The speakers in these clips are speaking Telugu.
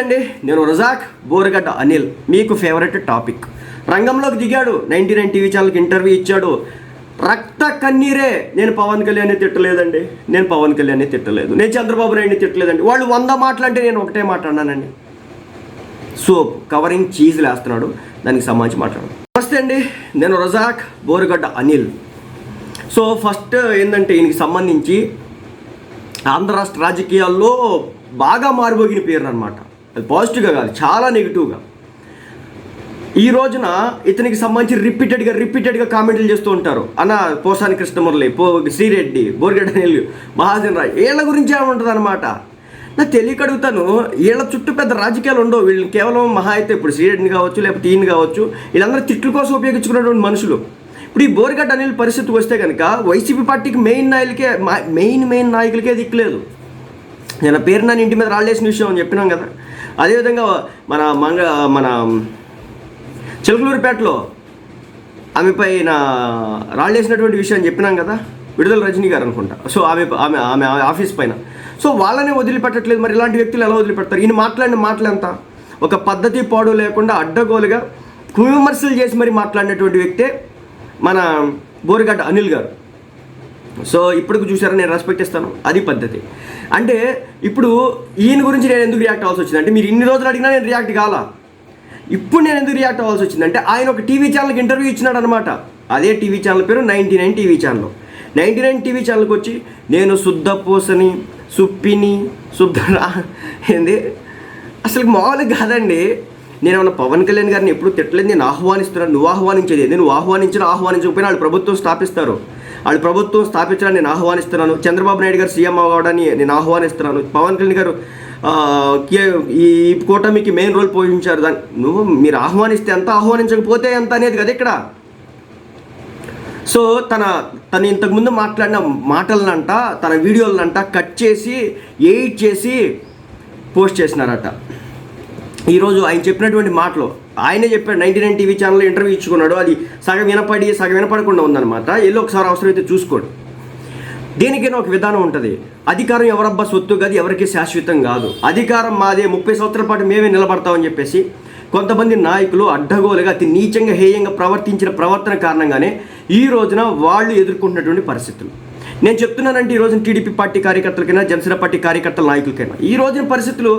అండి నేను రజాక్ బోరగడ్డ అనిల్ మీకు ఫేవరెట్ టాపిక్ రంగంలోకి దిగాడు నైన్టీ నైన్ టీవీ ఛానల్కి ఇంటర్వ్యూ ఇచ్చాడు. రక్త కన్నీరే నేను పవన్ కళ్యాణ్ని తిట్టలేదండి. నేను పవన్ కళ్యాణ్ని తిట్టలేదు. నేను చంద్రబాబు నాయుడిని తిట్టలేదండి. వాళ్ళు వంద మాటలంటే నేను ఒకటే మాట్లాడినానండి సోప్ కవరింగ్ చీజ్ లేస్తున్నాడు. దానికి సంబంధించి మాట్లాడు. నమస్తే అండి. నేను రజాక్ బోరగడ్డ అనిల్. సో ఫస్ట్ ఏంటంటే ఈయనకి సంబంధించి ఆంధ్ర రాష్ట్ర రాజకీయాల్లో బాగా మారుమోగిన పేరు అనమాట అది పాజిటివ్గా కాదు చాలా నెగిటివ్గా. ఈ రోజున ఇతనికి సంబంధించి రిపీటెడ్గా రిపీటెడ్గా కామెంట్లు చేస్తూ ఉంటారు. అన్న పోసాని కృష్ణమురళి పో శ్రీరెడ్డి బోర్గడ్డ నెల్లు మహాజన్ రాయ్ వీళ్ళ గురించి ఏముంటుంది అనమాట నా తెలియక అడుగుతాను వీళ్ళ చుట్టూ పెద్ద రాజకీయాలు ఉండవు. వీళ్ళు కేవలం మహా అయితే ఇప్పుడు శ్రీరెడ్డిని కావచ్చు లేకపోతే ఈయన కావచ్చు వీళ్ళందరూ తిట్లు కోసం ఉపయోగించుకున్నటువంటి మనుషులు. ఇప్పుడు ఈ బోర్గడ్డ అనిల్ పరిస్థితి వస్తే కనుక వైసీపీ పార్టీకి మెయిన్ నాయకులకే మెయిన్ మెయిన్ నాయకులకే దిక్కులేదు నేను పేరు నా ఇంటి మీద రాళ్ళేసిన విషయం అని చెప్పినాం కదా. అదేవిధంగా మన మంగ మన చిలకలూరిపేటలో ఆమెపై నా రాళ్ళేసినటువంటి విషయం చెప్పినాం కదా విడుదల రజనీ గారు అనుకుంటా. సో ఆమె ఆమె ఆమె ఆమె ఆఫీస్ పైన. సో వాళ్ళనే వదిలిపెట్టట్లేదు మరి ఇలాంటి వ్యక్తులు ఎలా వదిలిపెడతారు? ఈయన మాట్లాడిన మాటలు ఎంత? ఒక పద్ధతి పాడు లేకుండా అడ్డగోలుగా విమర్శలు చేసి మరి మాట్లాడినటువంటి వ్యక్తే మన బోరిగడ్డ అనిల్ గారు. సో ఇప్పుడు చూసారా నేను రెస్పెక్ట్ ఇస్తాను అది పద్ధతి. అంటే ఇప్పుడు ఈయన గురించి నేను ఎందుకు రియాక్ట్ అవ్వాల్సి వచ్చింది? అంటే మీరు ఇన్ని రోజులు అడిగినా నేను రియాక్ట్ కాలా. ఇప్పుడు నేను ఎందుకు రియాక్ట్ అవ్వాల్సి వచ్చింది? అంటే ఆయన ఒక టీవీ ఛానల్కి ఇంటర్వ్యూ ఇచ్చినాడు అనమాట అదే టీవీ ఛానల్ పేరు ninety nine TV channel. Ninety nine TV ఛానల్కి వచ్చి నేను శుద్ధ పూసని సుప్పిని శుద్ధ ఏంది? అసలు మామూలుగా కాదండి. నేను ఏమన్నా పవన్ కళ్యాణ్ గారిని ఎప్పుడు తిట్టలేదు నేను ఆహ్వానిస్తున్నాను నువ్వు ఆహ్వానించేది నేను ఆహ్వానించిన ఆహ్వానించకపోయినా వాళ్ళు ప్రభుత్వం స్థాపిస్తారు. వాళ్ళు ప్రభుత్వం స్థాపించడానికి నేను ఆహ్వానిస్తున్నాను. చంద్రబాబు నాయుడు గారు సీఎం అవ్వడాన్ని నేను ఆహ్వానిస్తున్నాను. పవన్ కళ్యాణ్ గారు కే- ఈ కూటమికి మెయిన్ రోల్ పోషించారు. దాన్ని నువ్వు మీరు ఆహ్వానిస్తే ఎంత ఆహ్వానించకపోతే ఎంత అనేది కదా ఇక్కడ. సో తన తను ఇంతకుముందు మాట్లాడిన మాటలనంట తన వీడియోలనంట కట్ చేసి ఎయిట్ చేసి పోస్ట్ చేసినారట. ఈరోజు ఆయన చెప్పినటువంటి మాటలు ఆయనే చెప్పాడు నైన్టీ నైన్ టీవీ ఛానల్లో ఇంటర్వ్యూ ఇచ్చుకున్నాడు. అది సగం వినపడి సగం వినపడకుండా ఉందన్నమాట. వెళ్ళి ఒకసారి అవసరమైతే చూసుకోండి. దేనికైనా ఒక విధానం ఉంటుంది. అధికారం ఎవరబ్బా సొత్తు కాదు ఎవరికి శాశ్వతం కాదు. అధికారం మాదే. ముప్పై సంవత్సరాల పాటు మేమే నిలబడతామని చెప్పేసి కొంతమంది నాయకులు అడ్డగోలుగా అతి నీచంగా హేయంగా ప్రవర్తించిన ప్రవర్తన కారణంగానే ఈ రోజున వాళ్ళు ఎదుర్కొంటున్నటువంటి పరిస్థితులు. నేను చెప్తున్నానంటే ఈ రోజున టీడీపీ పార్టీ కార్యకర్తలకైనా జనసేన పార్టీ కార్యకర్తల నాయకులకైనా ఈ రోజున పరిస్థితులు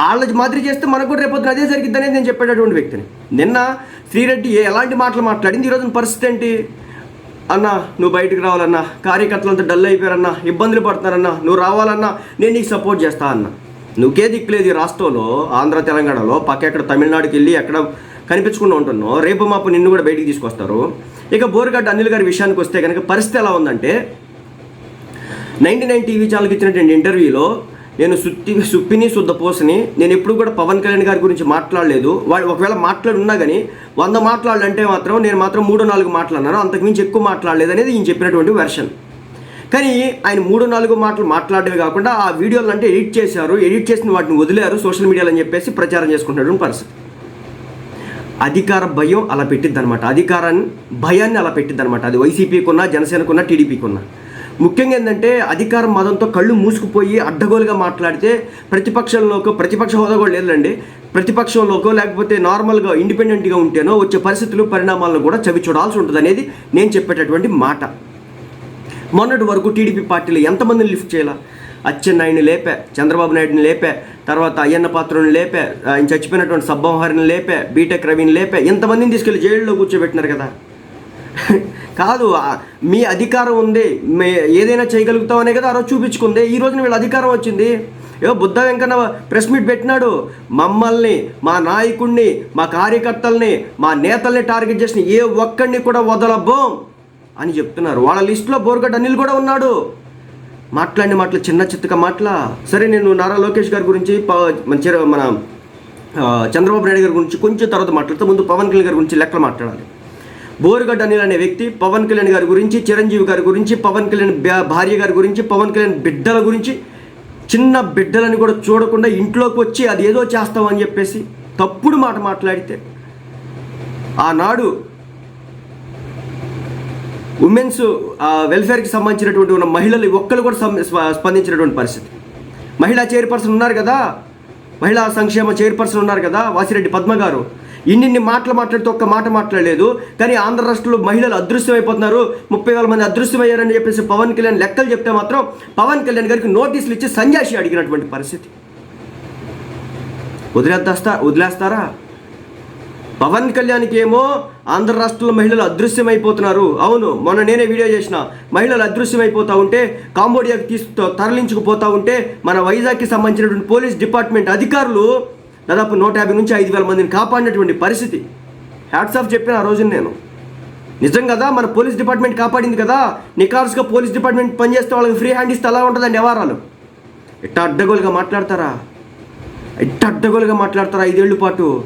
వాళ్ళ మాదిరి చేస్తే మనకు కూడా రేపొద్దున అదే జరిగిద్ది అనేది నేను చెప్పేటటువంటి వ్యక్తిని. నిన్న శ్రీరెడ్డి ఎలాంటి మాటలు మాట్లాడింది? ఈ రోజున పరిస్థితి ఏంటి? అన్న నువ్వు బయటకు రావాలన్నా కార్యకర్తలంతా డల్ అయిపోయారన్నా ఇబ్బందులు పడుతున్నారన్నా నువ్వు రావాలన్నా నేను నీకు సపోర్ట్ చేస్తా అన్న. నువ్వుకే దిక్కులేదు ఈ రాష్ట్రంలో ఆంధ్ర తెలంగాణలో పక్క ఎక్కడ తమిళనాడుకి వెళ్ళి ఎక్కడ కనిపించకుండా ఉంటున్నావు? రేపు మాపు నిన్ను కూడా బయటికి తీసుకొస్తారు. ఇక బోరుగడ్డ అనిల్ గారి విషయానికి వస్తే కనుక పరిస్థితి ఎలా ఉందంటే నైంటీ నైన్ టీవీ ఛానల్కి ఇచ్చినటువంటి ఇంటర్వ్యూలో నేను సుత్తి సుప్పిని శుద్ధపోసని నేను ఎప్పుడు కూడా పవన్ కళ్యాణ్ గారి గురించి మాట్లాడలేదు. వాడు ఒకవేళ మాట్లాడున్నా కానీ వంద మాట్లాడాలంటే మాత్రం నేను మాత్రం మూడు నాలుగు మాట్లాడినాను అంతకుమించి ఎక్కువ మాట్లాడలేదు అనేది ఈయన చెప్పినటువంటి వెర్షన్. కానీ ఆయన మూడు నాలుగు మాటలు మాట్లాడేవి కాకుండా ఆ వీడియోలు అంటే ఎడిట్ చేశారు. ఎడిట్ చేసిన వాటిని వదిలేరు. సోషల్ మీడియాలో అని చెప్పేసి ప్రచారం చేసుకుంటున్నటువంటి పరిస్థితి అధికార భయం అలా పెట్టిద్ది అనమాట అధికారాన్ని భయాన్ని అలా పెట్టిద్ది అనమాట అది వైసీపీకి ఉన్నా జనసేనకు టీడీపీకి ఉన్నా ముఖ్యంగా ఏంటంటే అధికార మదంతో కళ్ళు మూసుకుపోయి అడ్డగోలుగా మాట్లాడితే ప్రతిపక్షంలోకో ప్రతిపక్ష హోదా కూడా లేదండి ప్రతిపక్షంలోకో లేకపోతే నార్మల్గా ఇండిపెండెంట్గా ఉంటేనో వచ్చే పరిస్థితులు పరిణామాలను కూడా చవి చూడాల్సి ఉంటుంది అనేది నేను చెప్పేటటువంటి మాట. మొన్నటి వరకు టీడీపీ పార్టీలో ఎంతమందిని లిఫ్ట్ చేయాల? అచ్చెన్నాయుడిని లేపే చంద్రబాబు నాయుడిని లేపే తర్వాత అయ్యన్న పాత్రను లేపే ఆయన చచ్చిపోయినటువంటి సబ్బంహారిని లేపే బీటెక్ రవిని లేపే ఎంతమందిని తీసుకెళ్ళి జైల్లో కూర్చోబెట్టినారు కదా? కాదు మీ అధికారం ఉంది మే ఏదైనా చేయగలుగుతామనే కదా ఆ రోజు చూపించుకుంది. ఈ రోజున వీళ్ళ అధికారం వచ్చింది. ఏదో బుద్ధ వెంకన్న ప్రెస్ మీట్ పెట్టినాడు. మమ్మల్ని మా నాయకుడిని మా కార్యకర్తల్ని మా నేతల్ని టార్గెట్ చేసిన ఏ ఒక్కడిని కూడా వదలబోం అని చెప్తున్నారు. వాళ్ళ లిస్టులో బోర్గడ్డ అనిల్ కూడా ఉన్నాడు. మాట్లాడిన మాటలు చిన్న చిత్తక మాటల. సరే నేను నారా లోకేష్ గారి గురించి ప- మన మన చంద్రబాబు నాయుడు గారి గురించి కొంచెం తర్వాత మాట్లాడితే. ముందు పవన్ కళ్యాణ్ గారి గురించి లెక్కలు మాట్లాడాలి. బోరుగడ్డ అనిల్ అనే వ్యక్తి పవన్ కళ్యాణ్ గారి గురించి చిరంజీవి గారి గురించి పవన్ కళ్యాణ్ బ్యా- భార్య గారి గురించి పవన్ కళ్యాణ్ బిడ్డల గురించి చిన్న బిడ్డలని కూడా చూడకుండా ఇంట్లోకి వచ్చి అది ఏదో చేస్తామని చెప్పేసి తప్పుడు మాట మాట్లాడితే ఆనాడు ఉమెన్స్ వెల్ఫేర్కి సంబంధించినటువంటి ఉన్న మహిళలు ఒక్కరు కూడా స్ప- స్పందించినటువంటి పరిస్థితి. మహిళా చైర్పర్సన్ ఉన్నారు కదా? మహిళా సంక్షేమ చైర్పర్సన్ ఉన్నారు కదా? వాసిరెడ్డి పద్మ గారు ఇన్నిన్ని మాటలు మాట్లాడితే ఒక్క మాట మాట్లాడలేదు. కానీ ఆంధ్ర రాష్ట్రంలో మహిళలు అదృశ్యమైపోతున్నారు. ముప్పై వేల మంది అదృశ్యమయ్యారని చెప్పేసి పవన్ కళ్యాణ్ లెక్కలు చెప్తే మాత్రం పవన్ కళ్యాణ్ గారికి నోటీసులు ఇచ్చి సంజాషి అడిగినటువంటి పరిస్థితి. వదిలేస్తా వదిలేస్తారా? పవన్ కళ్యాణ్కి ఏమో ఆంధ్ర రాష్ట్రంలో మహిళలు అదృశ్యమైపోతున్నారు. అవును మొన్న నేనే వీడియో చేసిన. మహిళలు అదృశ్యమైపోతూ ఉంటే కాంబోడియాకి తీసు తరలించుకుపోతూ ఉంటే మన వైజాగ్కి సంబంధించినటువంటి పోలీస్ డిపార్ట్మెంట్ అధికారులు దాదాపు నూట యాభై నుంచి ఐదు వేల మందిని కాపాడినటువంటి పరిస్థితి. హ్యాట్స్ ఆఫ్ చెప్పిన ఆ రోజున నేను. నిజం కదా మన పోలీస్ డిపార్ట్మెంట్ కాపాడింది కదా. నికార్స్గా పోలీస్ డిపార్ట్మెంట్ పనిచేస్తే వాళ్ళకి ఫ్రీ హ్యాండ్ ఇస్తే అలా ఉంటుందండి వ్యవహారాలు ఇట్ట అడ్డగోలుగా మాట్లాడతారా? ఇట్ట అడ్డగోలుగా మాట్లాడతారా ఐదేళ్ళ పాటు?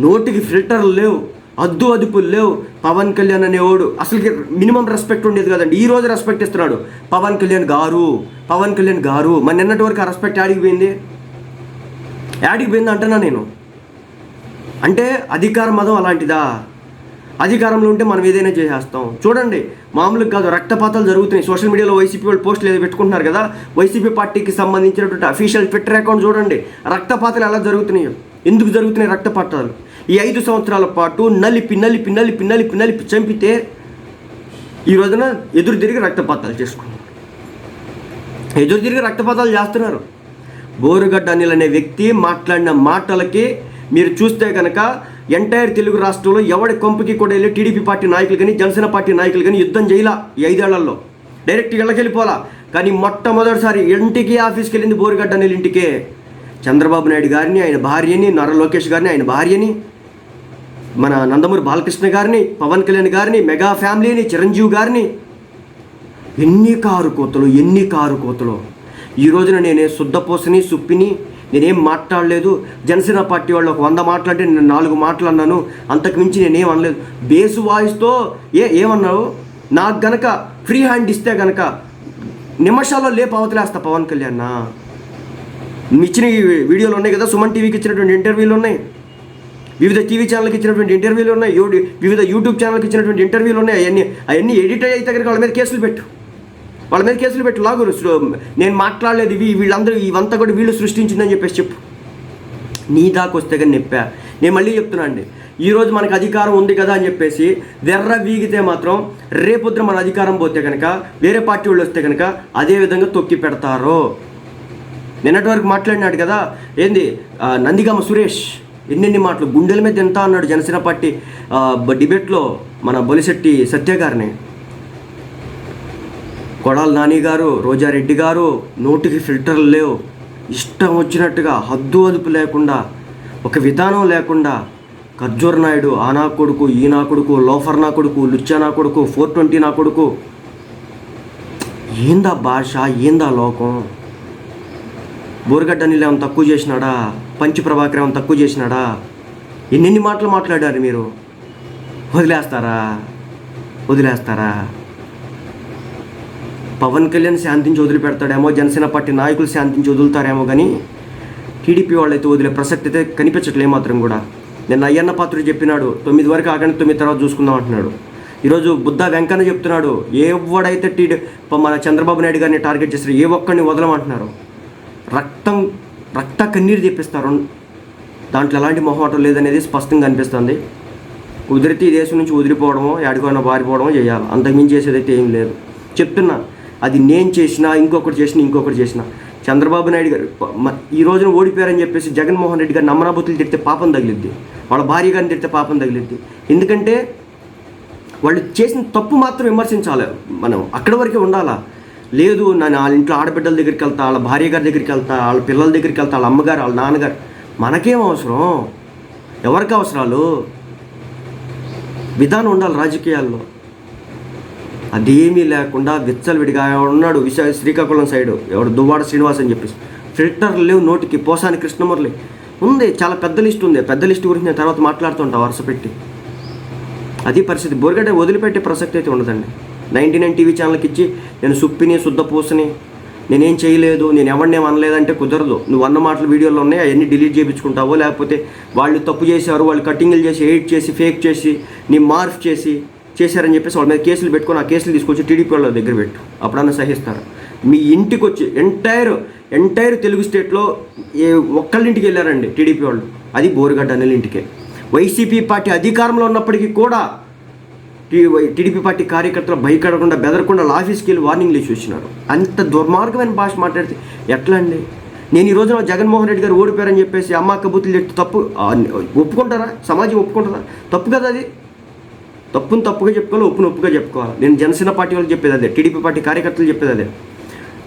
నోటికి ఫిల్టర్లు లేవు అద్దు అదుపులు లేవు. పవన్ కళ్యాణ్ అనేవాడు అసలుకి మినిమం రెస్పెక్ట్ ఉండేది కదండి. ఈ రోజు రెస్పెక్ట్ ఇస్తున్నాడు. పవన్ కళ్యాణ్ గారు పవన్ కళ్యాణ్ గారు. మన నిన్నటి వరకు ఆ రెస్పెక్ట్ ఆడిగిపోయింది యాడికి పోయింది అంటున్నా నేను. అంటే అధికార మదం అలాంటిదా? అధికారంలో ఉంటే మనం ఏదైనా చేసేస్తాం. చూడండి మామూలుగా కాదు రక్తపాతాలు జరుగుతున్నాయి. సోషల్ మీడియాలో వైసీపీ వాళ్ళు పోస్టులు ఏదో పెట్టుకుంటున్నారు కదా? వైసీపీ పార్టీకి సంబంధించినటువంటి అఫీషియల్ ట్విట్టర్ అకౌంట్ చూడండి రక్తపాతాలు ఎలా జరుగుతున్నాయో? ఎందుకు జరుగుతున్నాయి రక్తపాతాలు? ఈ ఐదు సంవత్సరాల పాటు నలిపి నలిపి నలిపి నలిపి నలిపి చంపితే ఈ రోజున ఎదురు తిరిగి రక్తపాతాలు చేసుకున్నారు ఎదురు తిరిగి రక్తపాతాలు చేస్తున్నారు. బోరుగడ్డ అనిల్ అనే వ్యక్తి మాట్లాడిన మాటలకి మీరు చూస్తే కనుక ఎంటైర్ తెలుగు రాష్ట్రంలో ఎవడి కొంపకి కూడా వెళ్ళి టీడీపీ పార్టీ నాయకులు కానీ జనసేన పార్టీ నాయకులు కానీ యుద్ధం చేయలా ఈ ఐదేళ్ళలో. డైరెక్ట్ ఇళ్ళకెళ్ళిపోలా కానీ మొట్టమొదటిసారి ఇంటికి ఆఫీస్కి వెళ్ళింది బోరుగడ్డ అనిల్ ఇంటికే. చంద్రబాబు నాయుడు గారిని ఆయన భార్యని నారా లోకేష్ గారిని ఆయన భార్యని మన నందమూరి బాలకృష్ణ గారిని పవన్ కళ్యాణ్ గారిని మెగా ఫ్యామిలీని చిరంజీవి గారిని ఎన్ని కారు కోతలు ఎన్ని కారు కోతలు. ఈ రోజున నేనే శుద్ధపోసని సుప్పిని నేనేం మాట్లాడలేదు. జనసేన పార్టీ వాళ్ళు ఒక వంద మాట్లాడితే నేను నాలుగు మాటలు అన్నాను. అంతకు మించి నేనేం అనలేదు. బేసు వాయిస్తో ఏ ఏమన్నావు? నాకు గనక ఫ్రీ హ్యాండ్ ఇస్తే గనక నిమిషాల్లో లేపు అవతలేస్తా పవన్ కళ్యాణ్ ఇచ్చిన వీడియోలు ఉన్నాయి కదా సుమన్ టీవీకి ఇచ్చినటువంటి ఇంటర్వ్యూలు ఉన్నాయి. వివిధ టీవీ ఛానల్కి ఇచ్చినటువంటి ఇంటర్వ్యూలు ఉన్నాయి. వివిధ యూట్యూబ్ ఛానల్కి ఇచ్చినటువంటి ఇంటర్వ్యూలు ఉన్నాయి. అవన్నీ అవన్నీ ఎడిట్ అయితే కనుక వాళ్ళ మీద కేసులు పెట్టు. వాళ్ళ మీద కేసులు పెట్టు లాగు నేను మాట్లాడలేదు ఇవి వీళ్ళందరూ ఇవంతా కూడా వీళ్ళు సృష్టించిందని చెప్పేసి చెప్పు. నీ దాకా వస్తే కానీ నెప్పా. నేను మళ్ళీ చెప్తున్నా అండి. ఈరోజు మనకు అధికారం ఉంది కదా అని చెప్పేసి వెర్ర వీగితే మాత్రం రేపొద్దున మన అధికారం పోతే కనుక వేరే పార్టీ వాళ్ళు వస్తే కనుక అదే విధంగా తొక్కి పెడతారు. నిన్నటి వరకు మాట్లాడినాడు కదా ఏంది నందిగామ సురేష్ ఎన్నెన్ని మాటలు గుండెల మీద తింటా అన్నాడు జనసేన పార్టీ డిబేట్లో మన బొలిశెట్టి సత్య గారిని. కొడాల నాని గారు రోజారెడ్డి గారు నోటికి ఫిల్టర్లు లేవు. ఇష్టం వచ్చినట్టుగా హద్దు అదుపు లేకుండా ఒక విధానం లేకుండా ఖర్జూర్ నాయుడు ఆనా కొడుకు ఈనా కొడుకు లోఫర్ నా కొడుకు లుచ్చా నా కొడుకు ఫోర్ ట్వంటీ నా కొడుకు. ఏందా భాష ఏందా లోకం? బోరగడ్డ నీళ్ళు ఏమైనా తక్కువ చేసినాడా? పంచి ప్రభాకర్ ఏమైనా తక్కువ చేసినాడా? ఎన్నెన్ని మాటలు మాట్లాడారు మీరు? వదిలేస్తారా? వదిలేస్తారా? పవన్ కళ్యాణ్ శాంతించి వదిలిపెడతాడేమో జనసేన పార్టీ నాయకులు శాంతించి వదులుతారేమో కానీ టీడీపీ వాళ్ళైతే వదిలే ప్రసక్తి అయితే కనిపించట్లే మాత్రం కూడా. నిన్న అయ్యన్న పాత్రుడు చెప్పినాడు తొమ్మిది వరకు ఆగండి తొమ్మిది తర్వాత చూసుకుందాం అంటున్నాడు. ఈరోజు బుద్ధ వెంకన్న చెప్తున్నాడు ఎవడైతే టీడీ మన చంద్రబాబు నాయుడు గారిని టార్గెట్ చేస్తారు ఏ ఒక్కడిని వదలమంటున్నారు. రక్తం రక్త కన్నీరు తెప్పిస్తారు. దాంట్లో ఎలాంటి మొహమాటం లేదనేది స్పష్టంగా అనిపిస్తుంది కుదిరితే ఈ దేశం నుంచి వదిలిపోవడమో ఎక్కడికైనా పారిపోవడమో చేయాలి. అంతకుమించి చేసేదైతే ఏం లేదు. చెప్తున్నా అది నేను చేసినా ఇంకొకటి చేసిన ఇంకొకటి చేసినా. చంద్రబాబు నాయుడు గారు ఈ రోజున ఓడిపోయారని చెప్పేసి జగన్మోహన్ రెడ్డి గారు నమ్మనాబుతులు తిడితే పాపం తగిలిద్ది. వాళ్ళ భార్య గారిని తిడితే పాపం తగిలిద్ది. ఎందుకంటే వాళ్ళు చేసిన తప్పు మాత్రం విమర్శించాలి మనం. అక్కడ వరకే ఉండాలా? లేదు నన్ను వాళ్ళ ఇంట్లో ఆడబిడ్డల దగ్గరికి వెళ్తా వాళ్ళ భార్య గారి దగ్గరికి వెళ్తా వాళ్ళ పిల్లల దగ్గరికి వెళ్తా వాళ్ళ అమ్మగారు వాళ్ళ నాన్నగారు. మనకేం అవసరం? ఎవరికి అవసరాలు? విధానం ఉండాలి రాజకీయాల్లో. అదేమీ లేకుండా విచ్చలవిడిగా ఎవడు ఉన్నాడు విశా శ్రీకాకుళం సైడు. ఎవడు దువ్వాడ శ్రీనివాస్ అని చెప్పేసి. ఫిల్టర్లు లేవు నోటికి పోసాని కృష్ణమురళి. ఉంది చాలా పెద్ద లిస్ట్ ఉంది. పెద్ద లిస్ట్ గురించి నేను తర్వాత మాట్లాడుతుంటా వరుస పెట్టి. అది పరిస్థితి. బోరిగడ్డ వదిలిపెట్టే ప్రసక్తి అయితే ఉండదండి. నైంటీ నైన్ టీవీ ఛానల్కి ఇచ్చి నేను సుప్పిని శుద్ధ పూసని నేనేం చేయలేదు నేను ఎవరిని అనలేదంటే కుదరదు. నువ్వు అన్న మాటలు వీడియోలో ఉన్నాయి అవన్నీ డిలీట్ చేయించుకుంటావో లేకపోతే వాళ్ళు తప్పు చేశారు వాళ్ళు కటింగ్లు చేసి ఎడిట్ చేసి ఫేక్ చేసి నీ మార్ఫ్ చేసి చేశారని చెప్పేసి వాళ్ళ మీద కేసులు పెట్టుకొని ఆ కేసులు తీసుకొచ్చి టీడీపీ వాళ్ళ దగ్గర పెట్టు. అప్పుడన్నా సహిస్తారు. మీ ఇంటికి వచ్చి ఎంటైర్ ఎంటైర్ తెలుగు స్టేట్లో ఏ ఒక్కళ్ళింటికి వెళ్ళారండి టీడీపీ వాళ్ళు. అది బోరుగడ్డ అనిల్ ఇంటికే. వైసీపీ పార్టీ అధికారంలో ఉన్నప్పటికీ కూడా టీడీపీ పార్టీ కార్యకర్తలు భయకడకుండా బెదరకుండా ఆఫీస్కి వెళ్ళి వార్నింగ్లు ఇచ్చి వచ్చినారు. అంత దుర్మార్గమైన భాష మాట్లాడితే ఎట్లా అండి? నేను ఈ రోజున జగన్మోహన్ రెడ్డి గారు ఓడిపోయారని చెప్పేసి అమ్మ కబూతులు చెప్తే తప్పు ఒప్పుకుంటారా? సమాజం ఒప్పుకుంటారా? తప్పు కదా అది. తప్పును తప్పుగా చెప్పుకోవాలి ఒప్పును ఒప్పుగా చెప్పుకోవాలి. నేను జనసేన పార్టీ వాళ్ళు చెప్పేది అదే టీడీపీ పార్టీ కార్యకర్తలు చెప్పేది అదే.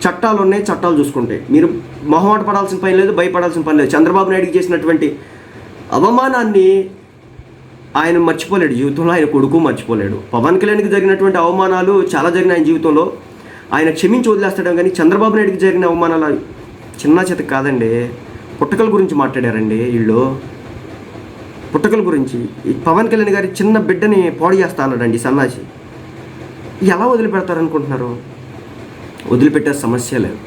చట్టాలు ఉన్నాయి చట్టాలు చూసుకుంటాయి మీరు మొహమాట పడాల్సిన పని లేదు భయపడాల్సిన పని లేదు. చంద్రబాబు నాయుడుకి చేసినటువంటి అవమానాన్ని ఆయన మర్చిపోలేడు. జీవితంలో ఆయన కొడుకు మర్చిపోలేడు. పవన్ కళ్యాణ్కి జరిగినటువంటి అవమానాలు చాలా జరిగిన ఆయన జీవితంలో. ఆయన క్షమించి వదిలేస్తాడు కానీ చంద్రబాబు నాయుడుకి జరిగిన అవమానాలు చిన్న చేత కాదండి. పుట్టకల గురించి మాట్లాడారండి వీళ్ళు. పుట్టకల గురించి ఈ పవన్ కళ్యాణ్ గారి చిన్న బిడ్డని పాడు చేస్తా అన్నాడండి సన్నాసి. ఎలా వదిలిపెడతారనుకుంటున్నారు? వదిలిపెట్టే సమస్య లేదు.